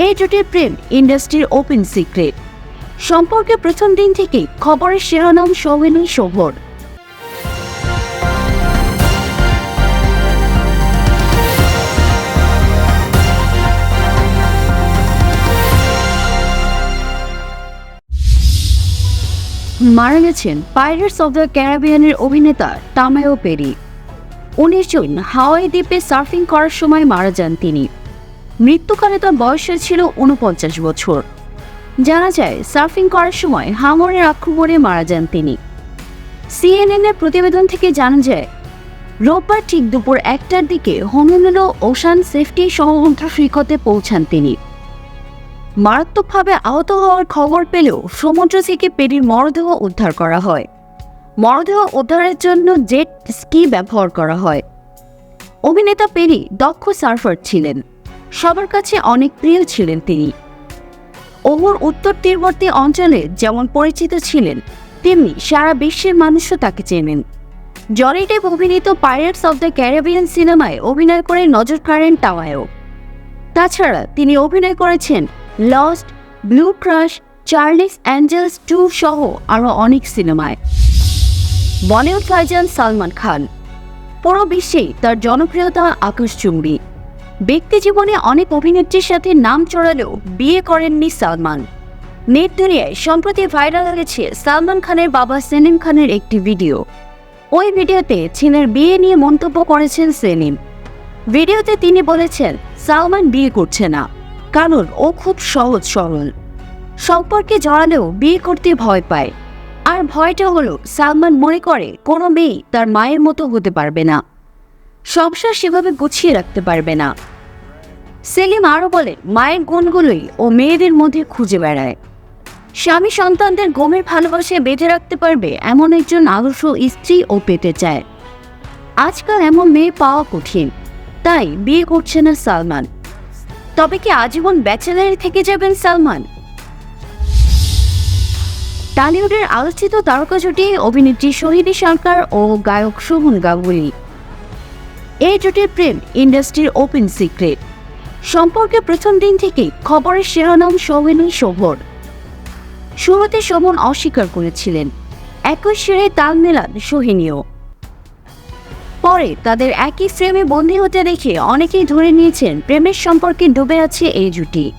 এই জুটির প্রেম ইন্ডাস্ট্রির open secret. সম্পর্কে প্রথম দিন থেকেই খবরের শিরোনাম সৌমিনী শোভর। মারা গেছেন পাইরেটস অব দ্য ক্যারাবিয়ানের অভিনেতা টামায়ো পেরি উনিশ জুন হাওয়াই দ্বীপে সার্ফিং করার সময় মারা যান তিনি। মৃত্যুকালে তার বয়স ছিল উনপঞ্চাশ বছর। জানা যায়, সার্ফিং করার সময় হাঙরের আক্রমণে মারা যান তিনি। সিএনএন এর প্রতিবেদন থেকে জানা যায়, রোববার ঠিক দুপুর একটার দিকে হনুমেলো ওশান সেফটি সমুদ্র সৈকতে পৌঁছান তিনি। মারাত্মকভাবে আহত হওয়ার খবর পেলেও সমুদ্র থেকে পেরির মরদেহ উদ্ধার করা হয়। মরদেহ উদ্ধারের জন্য জেট স্কি ব্যবহার করা হয়। অভিনেতা পেরি দক্ষ সার্ফার ছিলেন। সবার কাছে অনেক প্রিয় ছিলেন তিনি। ওমর উত্তর তীরবর্তী অঞ্চলে যেমন পরিচিত ছিলেন, তেমনি সারা বিশ্বের মানুষও তাকে চেনেন। জনি অভিনীত পাইরেটস অব দ্য ক্যারিবিয়ান সিনেমায় অভিনয় করে নজর কাড়েন টাওয়ায়ও তাছাড়া তিনি অভিনয় করেছেন lost blue crush Charlie's angels two সহ আরও অনেক সিনেমায়। বলিউড ভাইজান সালমান খান। পুরো বিশ্বেই তার জনপ্রিয়তা আকাশচুম্বী ব্যক্তি জীবনে অনেক অভিনেত্রীর সাথে নাম চড়ালেও বিয়ে করেননি সালমান। নেট দুনিয়ায় সম্প্রতি ভাইরাল হয়েছে সালমান খানের বাবা সেলিম খানের একটি ভিডিও। ওই ভিডিওতে চীনের বিয়ে নিয়ে মন্তব্য করেছেন সেলিম। ভিডিওতে তিনি বলেছেন, সালমান বিয়ে করছে না, কারণ ও খুব সহজ সরল। সম্পর্কে জড়ালেও বিয়ে করতে ভয় পায়। আর ভয়টা হলো, সালমান মনে করে কোনো মেয়ে তার মায়ের মতো হতে পারবে না। সংসার সেভাবে গুছিয়ে রাখতে পারবে না। সেলিম আরও বলে মায়ের গুণগুলোই ও মেয়েদের মধ্যে খুঁজে বেড়ায়। স্বামী সন্তানদের গমের ভালোবাসে বেঁধে রাখতে পারবে এমন একজন আদর্শ স্ত্রী ও পেতে চায়। আজকাল এমন মেয়ে পাওয়া কঠিন, তাই বিয়ে করছে না সালমান। তবে কি আজীবন ব্যাচেলারে থেকে যাবেন সালমান? টালিউডের আলোচিত তারকা জুটি অভিনেত্রী সোহিনী সরকার ও গায়ক শোভন গাঙ্গুলি। এই জুটির প্রেম ইন্ডাস্ট্রির ওপেন সিক্রেট। সম্পর্কে প্রথম দিন থেকেই খবরের শিরোনাম সৌমিনী শোভর। শুরুতে শোভন অস্বীকার করেছিলেন। একই শিরে তাল মেলান সোহিনীও। পরে তাদের একই ফ্রেমে বন্দী হতে দেখে অনেকেই ধরে নিয়েছেন প্রেমের সম্পর্কে ডুবে আছে এই জুটি।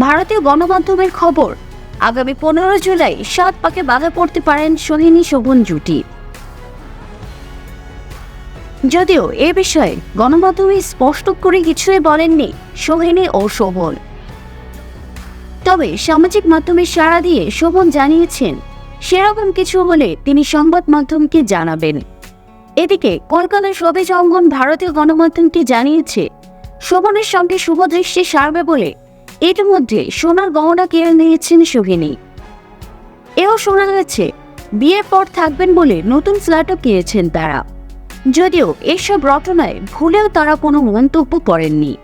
ভারতীয় গণমাধ্যমের খবর, আগামী পনেরো জুলাই সাত পাকে বাধা পড়তে পারেন সোহিনী শোভন জুটি। যদিও এ বিষয়ে গণমাধ্যমে স্পষ্ট করে কিছুই বলেননি সোহিনী ও শোভন। তবে সামাজিক মাধ্যমে সাড়া দিয়ে শোভন জানিয়েছেন, সেরকম কিছু হলে তিনি সংবাদ মাধ্যমকে জানাবেন। এদিকে কলকাতার শোভেজ অঙ্গন ভারতীয় গণমাধ্যমকে জানিয়েছে, শোভনের সঙ্গে শুভদৃষ্টি সারবে বলে ইতিমধ্যে সোনার গহনা কেড়ে নিয়েছেন সোহিনী। এও শোনা গেছে, বিয়ের পর থাকবেন বলে নতুন ফ্ল্যাটও কিনেছেন তারা। যদিও এসব রটনায় ভুলেও তারা কোনো মন্তব্য করেননি।